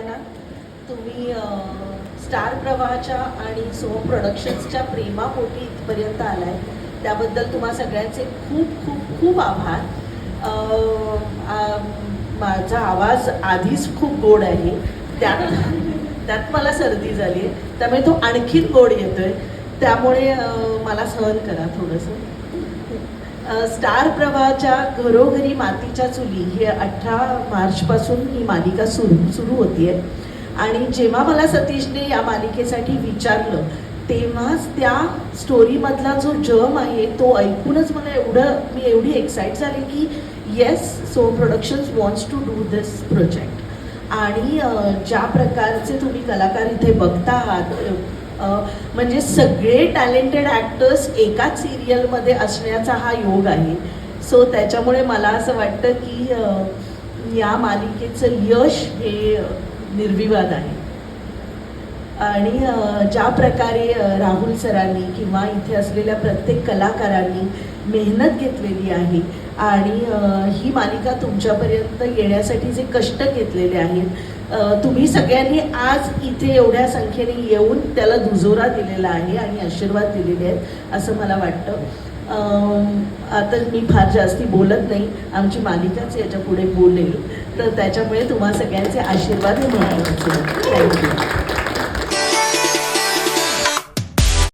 सगळ्यांना तुम्ही स्टार प्रवाहाच्या आणि सो प्रोडक्शन्सच्या प्रेमापोटी इथपर्यंत आलाय. त्याबद्दल तुम्हा सगळ्यांचे खूप खूप खूप आभार. माझा आवाज आधीच खूप गोड आहे. त्यात त्यात मला सर्दी झाली आहे त्यामुळे तो आणखीन गोड येतोय. त्यामुळे मला सहन करा थोडंसं. स्टार प्रवाहाच्या घरोघरी मातीच्या चुली हे अठरा मार्चपासून ही मालिका सुरू सुरू होती आहे आणि जेव्हा मला सतीशने या मालिकेसाठी विचारलं तेव्हाच त्या स्टोरीमधला जो जम आहे तो ऐकूनच मला एवढं मी एवढी एक्साइट झाली की yes so productions wants to do this project आणि ज्या प्रकारचे तुम्ही कलाकार इथे बघता आहात म्हणजे सगळे टॅलेंटेड ॲक्टर्स एकाच सिरियलमध्ये असण्याचा हा योग आहे. सो त्याच्यामुळे मला असं वाटतं की या मालिकेचं यश हे निर्विवाद आहे. आणि ज्या प्रकारे राहुल सरांनी किंवा इथे असलेल्या प्रत्येक कलाकारांनी मेहनत घेतलेली आहे आणि ही मालिका तुमच्यापर्यंत येण्यासाठी जे कष्ट घेतलेले आहेत तुम्ही सगळ्यांनी आज इथे एवढ्या संख्येने येऊन त्याला दुजोरा दिलेला आहे आणि आशीर्वाद दिलेले आहेत असं मला वाटतं. आता मी फार जास्ती बोलत नाही आमची मालिकाच याच्यापुढे बोलेल. तर त्याच्यामुळे तुम्हा सगळ्यांचे आशीर्वाद मिळाले थँक्यू